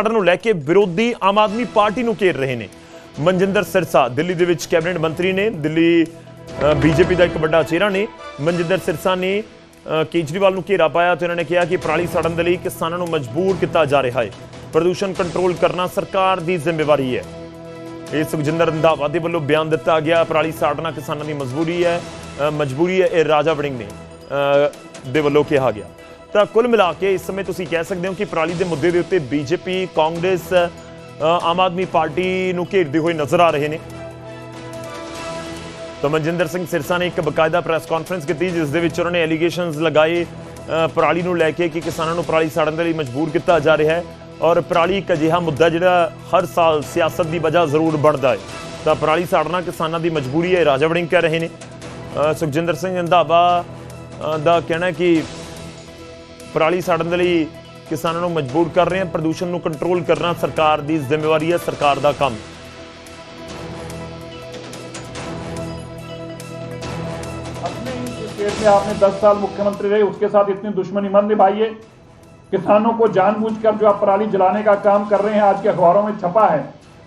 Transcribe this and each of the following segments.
ਘਟਨਾ ਨੂੰ ਲੈ ਕੇ ਵਿਰੋਧੀ ਆਮ ਆਦਮੀ ਪਾਰਟੀ ਨੂੰ ਘੇਰ ਰਹੇ ਨੇ। ਮਨਜਿੰਦਰ ਸਿਰਸਾ, ਦਿੱਲੀ ਦੇ ਵਿੱਚ ਕੈਬਨਿਟ ਮੰਤਰੀ ਨੇ, ਦਿੱਲੀ ਬੀਜੇਪੀ ਦਾ ਇੱਕ ਵੱਡਾ ਚਿਹਰਾ ਨੇ। ਮਨਜਿੰਦਰ ਸਿਰਸਾ ਨੇ ਕੇਜਰੀਵਾਲ ਨੂੰ ਘੇਰਾ ਪਾਇਆ ਤੇ ਉਹਨਾਂ ਨੇ ਕਿਹਾ ਕਿ ਪਰਾਲੀ ਸਾੜਨ ਦੇ ਲਈ ਕਿਸਾਨਾਂ ਨੂੰ ਮਜਬੂਰ ਕੀਤਾ ਜਾ ਰਿਹਾ ਹੈ। ਪ੍ਰਦੂਸ਼ਣ ਕੰਟਰੋਲ ਕਰਨਾ ਸਰਕਾਰ ਦੀ ਜ਼ਿੰਮੇਵਾਰੀ ਹੈ। ਇਹ ਸੁਖਜਿੰਦਰ ਰੰਧਾਵਾ ਦੇ ਵੱਲੋਂ ਬਿਆਨ ਦਿੱਤਾ ਗਿਆ, ਪਰਾਲੀ ਸਾੜਨਾ ਕਿਸਾਨਾਂ ਦੀ ਮਜਬੂਰੀ ਹੈ ਮਜਬੂਰੀ ਹੈ, ਇਹ ਰਾਜਾ ਵੜਿੰਗ ਨੇ ਦੇ ਵੱਲੋਂ ਕਿਹਾ ਗਿਆ। ਤਾਂ ਕੁੱਲ ਮਿਲਾ ਕੇ ਇਸ ਸਮੇਂ ਤੁਸੀਂ ਕਹਿ ਸਕਦੇ ਹੋ ਕਿ ਪਰਾਲੀ ਦੇ ਮੁੱਦੇ ਦੇ ਉੱਤੇ ਬੀਜੇਪੀ ਕਾਂਗਰਸ ਆਮ ਆਦਮੀ ਪਾਰਟੀ ਨੂੰ ਘੇਰਦੇ ਹੋਏ ਨਜ਼ਰ ਆ ਰਹੇ ਨੇ। ਤਾਂ ਮਨਜਿੰਦਰ ਸਿੰਘ ਸਿਰਸਾ ਨੇ ਇੱਕ ਬਕਾਇਦਾ ਪ੍ਰੈਸ ਕਾਨਫਰੰਸ ਕੀਤੀ, ਜਿਸ ਦੇ ਵਿੱਚ ਉਹਨਾਂ ਨੇ ਐਲੀਗੇਸ਼ਨਸ ਲਗਾਏ ਪਰਾਲੀ ਨੂੰ ਲੈ ਕੇ ਕਿ ਕਿਸਾਨਾਂ ਨੂੰ ਪਰਾਲੀ ਸਾੜਨ ਦੇ ਲਈ ਮਜਬੂਰ ਕੀਤਾ ਜਾ ਰਿਹਾ ਹੈ ਔਰ ਪਰਾਲੀ ਇੱਕ ਅਜਿਹਾ ਮੁੱਦਾ ਜਿਹੜਾ ਹਰ ਸਾਲ ਸਿਆਸਤ ਦੀ ਵਜ੍ਹਾ ਜ਼ਰੂਰ ਬਣਦਾ ਹੈ। ਤਾਂ ਪਰਾਲੀ ਸਾੜਨਾ ਕਿਸਾਨਾਂ ਦੀ ਮਜਬੂਰੀ ਹੈ ਰਾਜਾ ਵੜਿੰਗ ਕਹਿ ਰਹੇ ਨੇ। ਸੁਖਜਿੰਦਰ ਸਿੰਘ ਰੰਧਾਵਾ ਦਾ ਕਹਿਣਾ ਕਿ ਪਰਾਲੀ ਸਾੜਨ ਦੇ ਲਈ ਕਿਸਾਨਾਂ ਨੂੰ ਮਜਬੂਰ ਕਰ ਰਹੇ ਹਨ ਪ੍ਰਦੂਸ਼ਣ ਨੂੰ ਕੰਟਰੋਲ ਕਰਨਾ ਸਰਕਾਰ ਦੀ ਜ਼ਿੰਮੇਵਾਰੀ ਹੈ ਸਰਕਾਰ ਦਾ ਕੰਮ अपने ही स्टेट में आपने 10 साल मुख्यमंत्री रहे उसके साथ इतनी दुश्मनी मत निभाइए किसानों को जानबूझकर जो आप पराली जलाने का काम कर रहे हैं आज के अखबारों में छपा है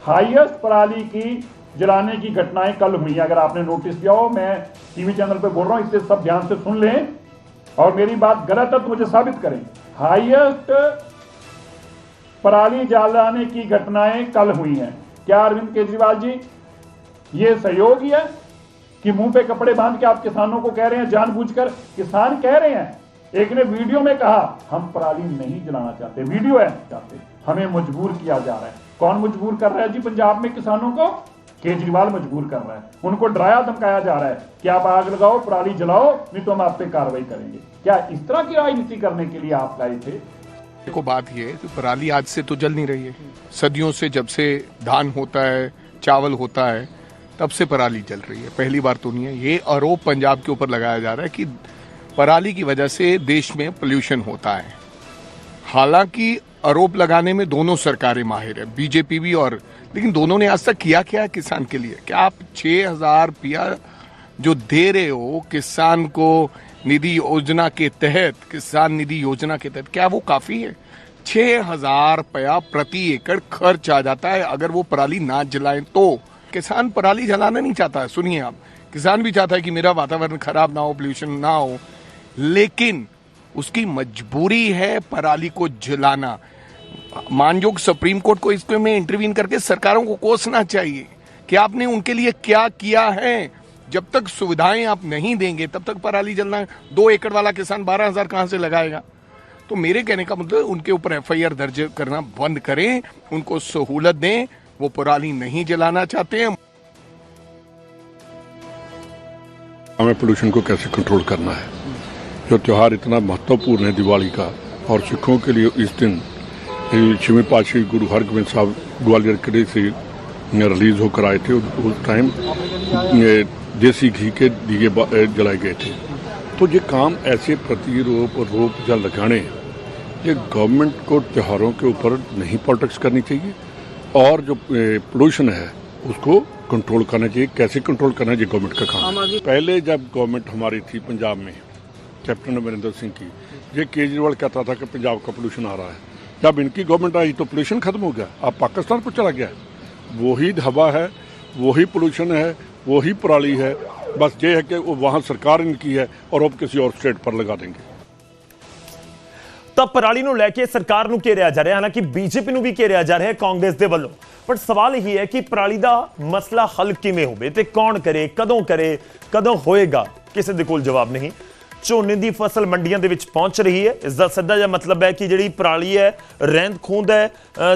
हाईएस्ट पराली की जलाने की घटनाएं कल हुई हैं। अगर आपने नोटिस किया हो मैं टीवी चैनल पे बोल रहा हूं इससे सब ध्यान से सुन लें और मेरी बात गलत है तो मुझे साबित करें। हाईएस्ट पराली जलाने की घटनाएँ कल हुई हैं। क्या अरविंद केजरीवाल जी, ये सहयोग है कि मुँह पे कपड़े बाँध के आप किसानों को कह रहे हैं, जानबूझकर? किसान कह रहे हैं। एक ने वीडियो में कहा, हम पराली नहीं जलाना चाहते। वीडियो है, चाहते। हमें मजबूर किया जा रहा है। कौन मजबूर कर रहा है जी, पंजाब में किसानों को? केजरीवाल मजबूर कर रहा है। उनको डराया, धमकाया जा रहा है कि आप आग लगाओ, पराली जलाओ, नहीं तो हम आप पे कार्रवाई करेंगे। क्या इस तरह की राजनीति करने के लिए आप लाए थे? देखो, बात ये कि पराली आज से तो जल नहीं रही है। सदियों से जब से धान होता है, चावल होता है, तब से पराली जल रही है। पहली बार तो नहीं है। ये आरोप पंजाब के ऊपर लगाया जा रहा है कि पराली की वजह से देश में पोल्यूशन होता है। हालाँकि आरोप लगाने में दोनों सरकारें माहिर है, बीजेपी भी और, लेकिन दोनों ने आज तक किया क्या है किसान के लिए? क्या आप छह हज़ार रुपया जो दे रहे हो किसान को निधि योजना के तहत, किसान निधि योजना के तहत, क्या वो काफ़ी है? छह हज़ार रुपया प्रति एकड़ खर्च आ जाता है अगर वो पराली ना जलाएँ तो। किसान पराली जलाना नहीं चाहता सुनिए आप। किसान भी चाहता है कि मेरा वातावरण खराब ना हो पोल्यूशन ना हो, लेकिन उसकी मजबूरी है पराली को जलाना। मानयोग सुप्रीम कोर्ट को इसमें में इंटरवीन करके सरकारों को कोसना चाहिए कि आपने उनके लिए क्या किया है। जब तक सुविधाएँ आप नहीं देंगे, तब तक पराली जलना दो एकड़ वाला किसान बारह हज़ार कहाँ से लगाएगा? तो मेरे कहने का मतलब उनके ऊपर एफआईआर दर्ज करना बंद करें, उनको सहूलत दें, वो पराली नहीं जलाना चाहते हैं। हमें पोल्यूशन को कैसे कंट्रोल करना है? जो त्यौहार इतना महत्वपूर्ण है दिवाली का और सिखों के लिए इस दिन छवीं पातशाही गुरु हरगोबिंद साहब ग्वालियर किले से रिलीज़ होकर आए थे। उस उस टाइम देसी घी के दिए जलाए गए थे। तो ये काम ऐसे प्रतिरोप और रोप या लगाने ये गवर्नमेंट को त्योहारों के ऊपर नहीं पॉलिटिक्स करनी चाहिए और जो पोल्यूशन है उसको कंट्रोल करना चाहिए। कैसे कंट्रोल करना चाहिए गवर्नमेंट का काम पहले जब गवर्नमेंट हमारी थी पंजाब में कैप्टन अमरिंदर सिंह की ये केजरीवाल कहता था कि पंजाब का पोल्यूशन आ रहा है जब इनकी गवर्नमेंट आई तो पोल्यूशन खत्म हो गया अब पाकिस्तान पर चला गया वही हवा है वही पोल्यूशन है वही पराली है बस ये है कि वो वहाँ सरकार इनकी है और अब किसी और स्टेट पर लगा देंगे ਤਾਂ ਪਰਾਲੀ ਨੂੰ ਲੈ ਕੇ ਸਰਕਾਰ ਨੂੰ ਘੇਰਿਆ ਜਾ ਰਿਹਾ ਹੈ ਹਾਲਾਂਕਿ ਬੀਜੇਪੀ ਨੂੰ ਵੀ ਘੇਰਿਆ ਜਾ ਰਿਹਾ ਹੈ ਕਾਂਗਰਸ ਦੇ ਵੱਲੋਂ ਪਰ ਸਵਾਲ ਇਹ ਹੈ ਕਿ ਪਰਾਲੀ ਦਾ ਮਸਲਾ ਹੱਲ ਕਿਵੇਂ ਹੋਵੇ ਤੇ ਕੌਣ ਕਰੇ ਕਦੋਂ ਕਰੇ ਕਦੋਂ ਹੋਏਗਾ ਕਿਸੇ ਦੇ ਕੋਲ ਜਵਾਬ ਨਹੀਂ ਝੋਨੇ ਦੀ ਫਸਲ ਮੰਡੀਆਂ ਦੇ ਵਿੱਚ ਪਹੁੰਚ ਰਹੀ ਹੈ। ਇਸ ਦਾ ਸਿੱਧਾ ਜਿਹਾ ਮਤਲਬ ਹੈ ਕਿ ਜਿਹੜੀ ਪਰਾਲੀ ਹੈ ਰਹਿੰਦ ਖੂੰਦ ਹੈ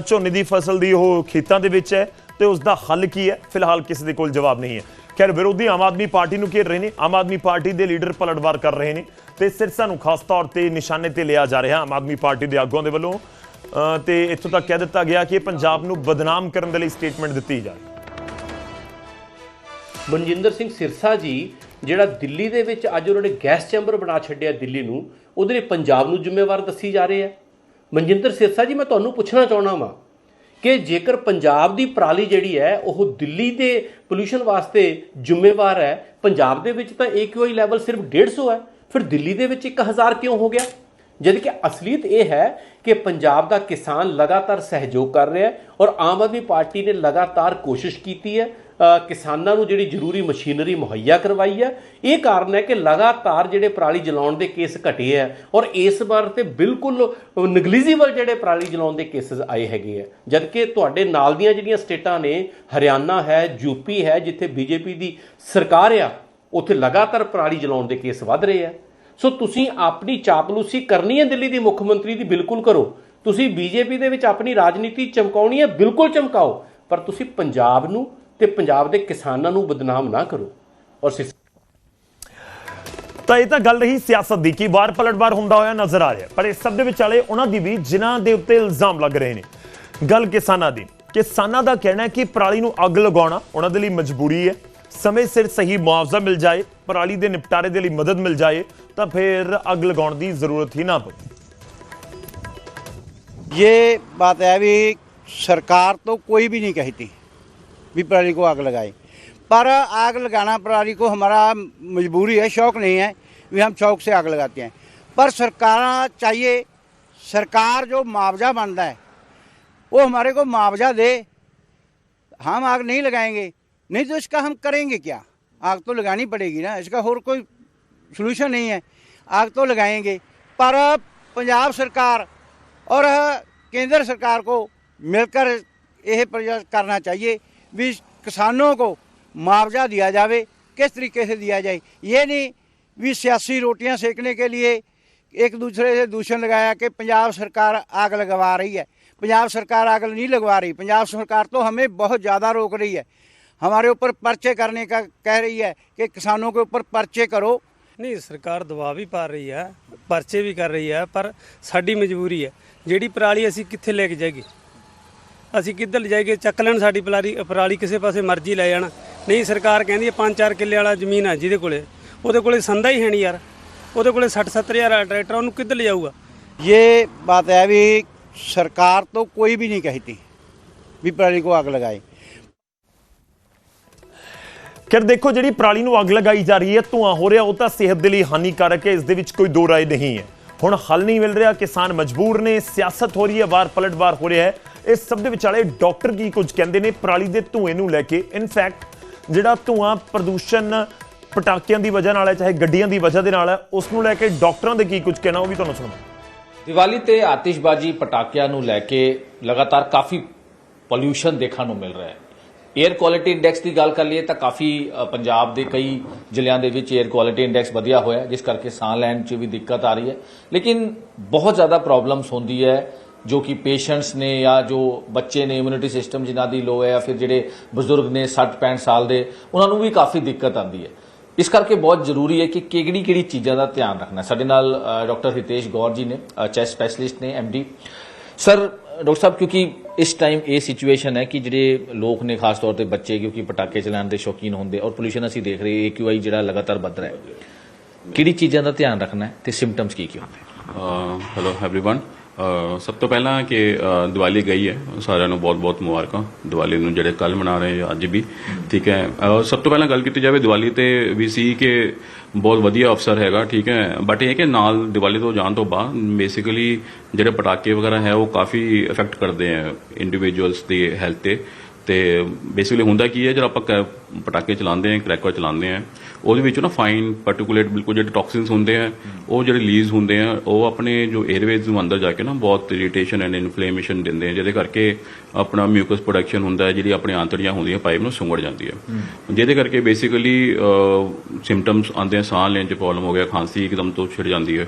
ਝੋਨੇ ਦੀ ਫਸਲ ਦੀ ਉਹ ਖੇਤਾਂ ਦੇ ਵਿੱਚ ਹੈ ਤੇ ਉਸ ਦਾ ਹੱਲ ਕੀ ਹੈ? ਫਿਲਹਾਲ ਕਿਸੇ ਦੇ ਕੋਲ ਜਵਾਬ ਨਹੀਂ ਹੈ। ਖੈਰ ਵਿਰੋਧੀ ਆਮ ਆਦਮੀ ਪਾਰਟੀ ਨੂੰ ਘੇਰ ਰਹੇ ਨੇ। ਆਮ ਆਦਮੀ ਪਾਰਟੀ ਦੇ ਲੀਡਰ ਪਲਟਵਾਰ ਕਰ ਰਹੇ ਨੇ ਤੇ ਸਿਰਸਾ ਨੂੰ ਖਾਸ ਤੌਰ ਤੇ ਨਿਸ਼ਾਨੇ ਤੇ ਲਿਆ ਜਾ ਰਿਹਾ। ਆਮ ਆਦਮੀ ਪਾਰਟੀ ਦੇ ਆਗੂਆਂ ਦੇ ਵੱਲੋਂ ਅ, ਤੇ ਇੱਥੋਂ ਤੱਕ ਕਹਿ ਦਿੱਤਾ ਗਿਆ ਕਿ ਪੰਜਾਬ ਨੂੰ ਬਦਨਾਮ ਕਰਨ ਦੇ ਲਈ ਸਟੇਟਮੈਂਟ ਦਿੱਤੀ ਜਾ ਰਹੀ ਮਨਜਿੰਦਰ ਸਿੰਘ ਸਿਰਸਾ ਜੀ, ਜਿਹੜਾ ਦਿੱਲੀ ਦੇ ਵਿੱਚ ਅੱਜ ਉਹਨਾਂ ਨੇ ਗੈਸ ਚੈਂਬਰ ਬਣਾ ਛੱਡਿਆ ਦਿੱਲੀ ਨੂੰ, ਉਹਦੇ ਲਈ ਪੰਜਾਬ ਨੂੰ ਜ਼ਿੰਮੇਵਾਰ ਦੱਸੀ ਜਾ ਰਹੀ ਹੈ। ਮਨਜਿੰਦਰ ਸਿਰਸਾ ਜੀ, ਮੈਂ ਤੁਹਾਨੂੰ ਪੁੱਛਣਾ ਚਾਹਣਾ ਵਾਂ ਕਿ ਜੇਕਰ ਪੰਜਾਬ ਦੀ ਪਰਾਲੀ ਜਿਹੜੀ ਹੈ, ਉਹ ਦਿੱਲੀ ਦੇ ਪੋਲੂਸ਼ਨ ਵਾਸਤੇ ਜ਼ਿੰਮੇਵਾਰ ਹੈ, ਪੰਜਾਬ ਦੇ ਵਿੱਚ ਤਾਂ AQI ਲੈਵਲ ਸਿਰਫ 150 ਹੈ, ਫਿਰ ਦਿੱਲੀ ਦੇ ਵਿੱਚ 1000 ਕਿਉਂ ਹੋ ਗਿਆ? ਜਦ ਕਿ ਅਸਲੀਅਤ ਇਹ ਹੈ ਕਿ ਪੰਜਾਬ ਦਾ ਕਿਸਾਨ ਲਗਾਤਾਰ ਸਹਿਯੋਗ ਕਰ ਰਿਹਾ ਹੈ ਔਰ ਆਮ ਆਦਮੀ ਪਾਰਟੀ ਨੇ ਲਗਾਤਾਰ ਕੋਸ਼ਿਸ਼ ਕੀਤੀ ਹੈ ਕਿਸਾਨਾਂ ਨੂੰ ਜਿਹੜੀ ਜ਼ਰੂਰੀ ਮਸ਼ੀਨਰੀ ਮੁਹੱਈਆ ਕਰਵਾਈ ਹੈ। ਇਹ ਕਾਰਨ ਹੈ ਕਿ ਲਗਾਤਾਰ ਜਿਹੜੇ ਪਰਾਲੀ ਜਲਾਉਣ ਦੇ ਕੇਸ ਘਟੇ ਹੈ ਔਰ ਇਸ ਵਾਰ ਤੇ ਬਿਲਕੁਲ ਨਗਲੀਜੀਬਲ ਜਿਹੜੇ ਪਰਾਲੀ ਜਲਾਉਣ ਦੇ ਕੇਸਸ ਆਏ ਹੈਗੇ ਆ ਜਦਕਿ ਤੁਹਾਡੇ ਨਾਲ ਦੀਆਂ ਜਿਹੜੀਆਂ ਸਟੇਟਾਂ ਨੇ, ਹਰਿਆਣਾ ਹੈ ਯੂਪੀ ਹੈ, ਜਿੱਥੇ ਬੀਜੇਪੀ ਦੀ ਸਰਕਾਰ ਆ, ਉੱਥੇ ਲਗਾਤਾਰ ਪਰਾਲੀ ਜਲਾਉਣ ਦੇ ਕੇਸ ਵੱਧ ਰਹੇ ਆ ਸੋ ਤੁਸੀਂ ਆਪਣੀ ਚਾਪਲੂਸੀ ਕਰਨੀ ਹੈ ਦਿੱਲੀ ਦੀ ਮੁੱਖ ਮੰਤਰੀ ਦੀ, ਬਿਲਕੁਲ ਕਰੋ। ਤੁਸੀਂ ਬੀਜੇਪੀ ਦੇ ਵਿੱਚ ਆਪਣੀ ਰਾਜਨੀਤੀ ਚਮਕਾਉਣੀ ਹੈ, ਬਿਲਕੁਲ ਚਮਕਾਓ। ਪਰ ਤੁਸੀਂ ਪੰਜਾਬ ਨੂੰ ਤੇ ਪੰਜਾਬ ਦੇ ਕਿਸਾਨਾਂ ਨੂੰ ਬਦਨਾਮ ਨਾ ਕਰੋ ਔਰ ਸਿਰ ਤਾਂ ਇਹ ਤਾਂ ਗੱਲ ਰਹੀ ਸਿਆਸਤ ਦੀ ਕੀ ਵਾਰ ਪਲਟਵਾਰ ਹੁੰਦਾ ਹੋਇਆ ਨਜ਼ਰ ਆ ਰਿਹਾ ਪਰ ਇਸ ਸਭ ਦੇ ਵਿਚਾਲੇ ਉਹਨਾਂ ਦੀ ਵੀ ਜਿਨ੍ਹਾਂ ਦੇ ਉੱਤੇ ਇਲਜ਼ਾਮ ਲੱਗ ਰਹੇ ਨੇ ਗੱਲ ਕਿਸਾਨਾਂ ਦੀ ਕਿਸਾਨਾਂ ਦਾ ਕਹਿਣਾ ਹੈ ਕਿ ਪਰਾਲੀ ਨੂੰ ਅੱਗ ਲਗਾਉਣਾ ਉਹਨਾਂ ਦੇ ਲਈ ਮਜਬੂਰੀ ਹੈ ਸਮੇਂ ਸਿਰ ਸਹੀ ਮੁਆਵਜ਼ਾ ਮਿਲ ਜਾਏ ਪਰਾਲੀ ਦੇ ਨਿਪਟਾਰੇ ਦੇ ਲਈ ਮਦਦ ਮਿਲ ਜਾਏ ਤਾਂ ਫਿਰ ਅੱਗ ਲਗਾਉਣ ਦੀ ਜ਼ਰੂਰਤ ਹੀ ਨਾ ਪਵੇ ये बात है अभी सरकार तो कोई भी नहीं कहती भी पराली को आग लगाए पर आग लगाना पराली को हमारा मजबूरी है, शौक नहीं है। भी हम शौक से आग लगाते हैं। पर सरकार चाहिए, सरकार जो मुआवजा बनता है, वो हमारे को मुआवजा दे। हम आग नहीं लगाएँगे, नहीं तो इसका हम करेंगे क्या? आग तो लगानी पड़ेगी ना, इसका और कोई सोल्यूशन नहीं है। आग तो लगाएँगे। पर पंजाब सरकार और केंद्र सरकार को मिलकर यह प्रयास करना चाहिए भी किसानों को मुआवजा दिया जावे किस तरीके से दिया जाए ये नहीं भी सियासी रोटियां सेकने के लिए एक दूसरे से दूषण लगाया कि पंजाब सरकार आग लगवा रही है पंजाब सरकार आग नहीं लगवा रही पंजाब सरकार तो हमें बहुत ज़्यादा रोक रही है हमारे ऊपर पर्चे करने का कह रही है कि किसानों के ऊपर पर्चे करो ਨਹੀਂ ਸਰਕਾਰ ਦਬਾਅ ਵੀ ਪਾ ਰਹੀ ਹੈ ਪਰਚੇ ਵੀ ਕਰ ਰਹੀ ਹੈ ਪਰ ਸਾਡੀ ਮਜਬੂਰੀ ਹੈ ਜਿਹੜੀ ਪਰਾਲੀ ਅਸੀਂ ਕਿੱਥੇ ਲੈ ਕੇ ਜਾਈਏ ਅਸੀਂ ਕਿੱਧਰ ਲੈ ਜਾਈਏ ਚੱਕ ਲੈਣ ਸਾਡੀ ਪਰਾਲੀ ਪਰਾਲੀ ਕਿਸੇ ਪਾਸੇ ਮਰਜ਼ੀ ਲੈ ਜਾਣਾ ਨਹੀਂ ਸਰਕਾਰ ਕਹਿੰਦੀ ਹੈ 5-4 ਕਿੱਲੇ ਵਾਲਾ ਜ਼ਮੀਨ ਹੈ ਜਿਹਦੇ ਕੋਲੇ ਉਹਦੇ ਕੋਲੇ ਸੰਦਾ ਹੀ ਹੈ ਨਹੀਂ ਯਾਰ ਉਹਦੇ ਕੋਲੇ 60-70 ਹਜ਼ਾਰ ਵਾਲਾ ਟਰੈਕਟਰ ਉਹਨੂੰ ਕਿੱਧਰ ਲੈ ਜਾਊਗਾ ये बात है अभी सरकार तो कोई भी नहीं कहती भी पराली को आग लगाए ਖੈਰ ਦੇਖੋ ਜਿਹੜੀ ਪਰਾਲੀ ਨੂੰ ਅੱਗ ਲਗਾਈ ਜਾ ਰਹੀ ਹੈ ਧੂਆਂ ਹੋ ਰਿਹਾ ਉਹ ਤਾਂ ਸਿਹਤ ਦੇ ਲਈ ਹਾਨੀਕਾਰਕ ਹੈ ਇਸ ਦੇ ਵਿੱਚ ਕੋਈ ਦੋ ਰਾਏ ਨਹੀਂ ਹੈ ਹੁਣ ਹੱਲ ਨਹੀਂ ਮਿਲ ਰਿਹਾ, ਕਿਸਾਨ ਮਜਬੂਰ ਨੇ, ਸਿਆਸਤ ਹੋ ਰਹੀ ਹੈ, ਵਾਰ ਪਲਟਵਾਰ ਹੋ ਰਿਹਾ ਹੈ। ਇਸ ਸਭ ਦੇ ਵਿਚਾਲੇ ਡਾਕਟਰ ਕੀ ਕੁਝ ਕਹਿੰਦੇ ਨੇ? ਪਰਾਲੀ ਦੇ ਧੂਏ ਨੂੰ ਲੈ ਕੇ ਇਨਫੈਕਟ ਜਿਹੜਾ ਧੂਆਂ ਪ੍ਰਦੂਸ਼ਣ ਪਟਾਕਿਆਂ ਦੀ ਵਜ੍ਹਾ ਨਾਲ ਹੈ, ਚਾਹੇ ਗੱਡੀਆਂ ਦੀ ਵਜ੍ਹਾ ਦੇ ਨਾਲ ਹੈ, ਉਸ ਨੂੰ ਲੈ ਕੇ ਡਾਕਟਰਾਂ ਦੇ ਕੀ ਕੁਝ ਕਹਿਣਾ, ਉਹ ਵੀ ਤੁਹਾਨੂੰ ਸੁਣਾਵਾਂ ਦੀਵਾਲੀ ਤੇ ਆਤਿਸ਼ਬਾਜ਼ੀ ਪਟਾਕਿਆਂ ਨੂੰ ਲੈ ਕੇ ਲਗਾਤਾਰ ਕਾਫੀ ਪੋਲਿਊਸ਼ਨ ਦੇਖਣ ਨੂੰ ਮਿਲ ਰਿਹਾ ਹੈ। 에ਅਰ ਕੁਆਲਿਟੀ ਇੰਡੈਕਸ ਦੀ ਗੱਲ ਕਰ ਲਈਏ ਤਾਂ ਕਾਫੀ ਪੰਜਾਬ ਦੇ ਕਈ ਜ਼ਿਲ੍ਹਿਆਂ ਦੇ ਵਿੱਚ 에ਅਰ ਕੁਆਲਿਟੀ ਇੰਡੈਕਸ ਵਧੀਆ ਹੋਇਆ ਜਿਸ ਕਰਕੇ ਸਾਹ ਲੈਣ 'ਚ ਵੀ ਦਿੱਕਤ ਆ ਰਹੀ ਹੈ। ਲੇਕਿਨ ਬਹੁਤ ਜ਼ਿਆਦਾ ਪ੍ਰੋਬਲਮਸ ਹੁੰਦੀ ਹੈ ਜੋ ਕਿ ਪੇਸ਼ੈਂਟਸ ਨੇ ਜਾਂ ਜੋ ਬੱਚੇ ਨੇ ਇਮਿਊਨਿਟੀ ਸਿਸਟਮ ਜਿਨ੍ਹਾਂ ਦੀ ਲੋ ਹੈ ਜਾਂ ਫਿਰ ਜਿਹੜੇ ਬਜ਼ੁਰਗ ਨੇ 60 65 ਸਾਲ ਦੇ, ਉਹਨਾਂ ਨੂੰ ਵੀ ਕਾਫੀ ਦਿੱਕਤ ਆਉਂਦੀ ਹੈ। ਇਸ ਕਰਕੇ ਬਹੁਤ ਜ਼ਰੂਰੀ ਹੈ ਕਿ ਕਿਹੜੀ ਕਿਹੜੀ ਚੀਜ਼ਾਂ ਦਾ ਧਿਆਨ ਰੱਖਣਾ ਸਾਡੇ ਨਾਲ ਡਾਕਟਰ ਹਿਤੇਸ਼ ਗੌਰ ਜੀ ਨੇ ਚੈਸਟ ਸਪੈਸ਼ਲਿਸਟ ਨੇ ਐਮਡੀ ਸਰ ਡਾਕਟਰ ਸਾਹਿਬ ਕਿਉਂਕਿ ਇਸ ਟਾਈਮ ਇਹ ਸਿਚੁਏਸ਼ਨ ਹੈ ਕਿ ਜਿਹੜੇ ਲੋਕ ਨੇ ਖਾਸ ਤੌਰ ਤੇ ਬੱਚੇ ਕਿਉਂਕਿ ਪਟਾਕੇ ਚਲਾਉਣ ਦੇ ਸ਼ੌਕੀਨ ਹੁੰਦੇ ਔਰ ਪੋਲੂਸ਼ਨ ਅਸੀਂ ਦੇਖ ਰਹੇ ਏਕਿਊਆਈ ਜਿਹੜਾ ਲਗਾਤਾਰ ਵੱਧ ਰਿਹਾ ਹੈ ਕਿਹੜੀ ਚੀਜ਼ਾਂ ਦਾ ਧਿਆਨ ਰੱਖਣਾ ਹੈ ਤੇ ਸਿੰਪਟਮਸ ਕੀ ਕੀ ਹੁੰਦੇ ਹੈਲੋ एवरीवन ਸਭ ਤੋਂ ਪਹਿਲਾਂ ਕਿ ਦੀਵਾਲੀ ਗਈ ਹੈ। ਸਾਰਿਆਂ ਨੂੰ ਬਹੁਤ-ਬਹੁਤ ਮੁਬਾਰਕਾਂ। ਦੀਵਾਲੀ ਨੂੰ ਜਿਹੜੇ ਕੱਲ ਮਨਾ ਰਹੇ ਅੱਜ ਵੀ। ਠੀਕ ਹੈ। ਸਭ ਤੋਂ ਪਹਿਲਾਂ ਗੱਲ ਕੀਤੀ ਜਾਵੇ, ਦੀਵਾਲੀ ਤੇ ਵੀ ਸੀ ਕਿ ਬਹੁਤ ਵਧੀਆ ਅਫਸਰ ਹੈਗਾ, ਠੀਕ ਹੈ। ਬਟ ਇਹ ਕਿ ਨਾਲ ਦੀਵਾਲੀ ਤੋਂ ਜਾਣ ਤੋਂ ਬਾਅਦ ਬੇਸਿਕਲੀ ਜਿਹੜੇ ਪਟਾਕੇ ਵਗੈਰਾ ਹੈ, ਉਹ ਕਾਫੀ ਇਫੈਕਟ ਕਰਦੇ ਆ ਇੰਡੀਵਿਜੂਅਲਸ ਦੀ ਹੈਲਥ ਤੇ। ਤੇ ਬੇਸਿਕਲੀ ਹੁੰਦਾ ਕੀ ਹੈ ਜਦੋਂ ਆਪਾਂ ਪਟਾਕੇ ਚਲਾਉਂਦੇ ਆ ਕ੍ਰੈਕਰ ਚਲਾਉਂਦੇ ਆ ਉਹਦੇ ਵਿੱਚ ਨਾ ਫਾਈਨ ਪਾਰਟਿਕੂਲੇਟ ਬਿਲਕੁਲ ਜਿਹੜੇ ਟੌਕਸਿਨਸ ਹੁੰਦੇ ਆ ਉਹ ਜਿਹੜੇ ਰਿਲੀਜ਼ ਹੁੰਦੇ ਆ ਉਹ ਆਪਣੇ ਜੋ 에ਅਰਵੇਜ਼ ਨੂੰ ਅੰਦਰ ਜਾ ਕੇ ਨਾ ਬਹੁਤ ਇਰੀਟੇਸ਼ਨ ਐਂਡ ਇਨਫਲੇਮੇਸ਼ਨ ਦਿੰਦੇ ਆ ਜਿਹਦੇ ਕਰਕੇ ਆਪਣਾ ਮਿਊਕਸ ਪ੍ਰੋਡਕਸ਼ਨ ਹੁੰਦਾ ਹੈ ਜਿਹੜੀ ਆਪਣੀ ਆਂਤੜੀਆਂ ਹੁੰਦੀਆਂ ਪਾਈਪ ਨੂੰ ਸੁੰਗੜ ਜਾਂਦੀ ਹੈ। ਜਿਹਦੇ ਕਰਕੇ ਬੇਸਿਕਲੀ ਸਿੰਪਟਮਸ ਆਉਂਦੇ ਆ ਸਾਹ ਲੈਣ 'ਚ ਪ੍ਰੋਬਲਮ ਹੋ ਗਿਆ ਖਾਂਸੀ ਇੱਕਦਮ ਤੋਂ ਛਿੜ ਜਾਂਦੀ ਹੈ।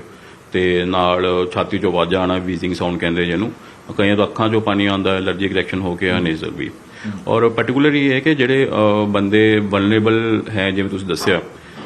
ਤੇ ਨਾਲ ਛਾਤੀ 'ਚੋਂ ਆਵਾਜ਼ਾਂ ਆਉਣਾ ਵੀਜ਼ਿੰਗ ਸਾਊਂਡ ਕਹਿੰਦੇ ਜਿਹਨੂੰ। ਕਈਆਂ ਤੋਂ ਅੱਖਾਂ 'ਚੋਂ ਪਾਣੀ ਆਉਂਦਾ ਹੈ ਅਲਰਜੀਕ ਰਿਐਕਸ਼ਨ ਹੋ ਕੇ ਆ ਨੇਜ਼ਲ ਵੀ। ਔਰ ਪਾਰਟਿਕੂਲਰਲੀ ਇਹ ਹੈ ਕਿ ਜਿਹੜੇ ਬੰਦੇ ਵਲਨਰੇਬਲ ਹੈ, ਜਿਵੇਂ ਤੁਸੀਂ ਦੱਸਿਆ,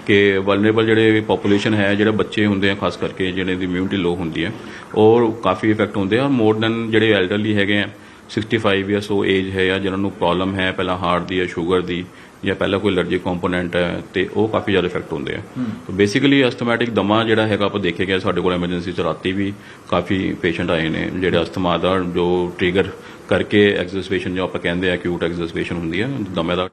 ਕਿ ਵਲਨਰੇਬਲ ਜਿਹੜੇ ਪੋਪੂਲੇਸ਼ਨ ਹੈ, ਜਿਹੜੇ ਬੱਚੇ ਹੁੰਦੇ ਆ, ਖਾਸ ਕਰਕੇ ਜਿਹੜੇ ਦੀ ਇਮਿਊਨਿਟੀ ਲੋ ਹੁੰਦੀ ਹੈ ਔਰ ਕਾਫੀ ਇਫੈਕਟ ਹੁੰਦੇ ਆ। ਮੋਰ ਦੈਨ ਜਿਹੜੇ ਐਲਡਰਲੀ ਹੈਗੇ ਆ 65 ਇਅਰਸ ਉਹ ਏਜ ਹੈ ਜਾਂ ਜਿਹਨਾਂ ਨੂੰ ਪ੍ਰੋਬਲਮ ਹੈ ਪਹਿਲਾਂ ਹਾਰਟ ਦੀ ਜਾਂ ਸ਼ੂਗਰ ਦੀ ਜਾਂ ਪਹਿਲਾਂ ਕੋਈ ਅਲਰਜੀ ਕੰਪੋਨੈਂਟ ਹੈ ਤੇ ਉਹ ਕਾਫੀ ਜ਼ਿਆਦਾ ਇਫੈਕਟ ਹੁੰਦੇ ਆ। ਤਾਂ ਬੇਸਿਕਲੀ ਅਸਥਮੈਟਿਕ ਦਮਾ ਜਿਹੜਾ ਹੈਗਾ ਆਪਾਂ ਦੇਖਿਆ ਗਿਆ ਸਾਡੇ ਕੋਲ ਐਮਰਜੈਂਸੀ ਚ ਰਾਤੀ ਵੀ ਕਾਫੀ ਪੇਸ਼ੈਂਟ ਆਏ ਨੇ ਜਿਹੜੇ ਅਸਥਮਾ ਦਾ ਜੋ ਟ੍ਰਿਗਰ ਕਰਕੇ ਐਗਜ਼ਰਸਪੇਸ਼ਨ ਜੋ ਆਪਾਂ ਕਹਿੰਦੇ ਆ ਅਕਿਊਟ ਐਗਜ਼ਰਸਪੇਸ਼ਨ ਹੁੰਦੀ ਹੈ ਦਮੇ ਦਾ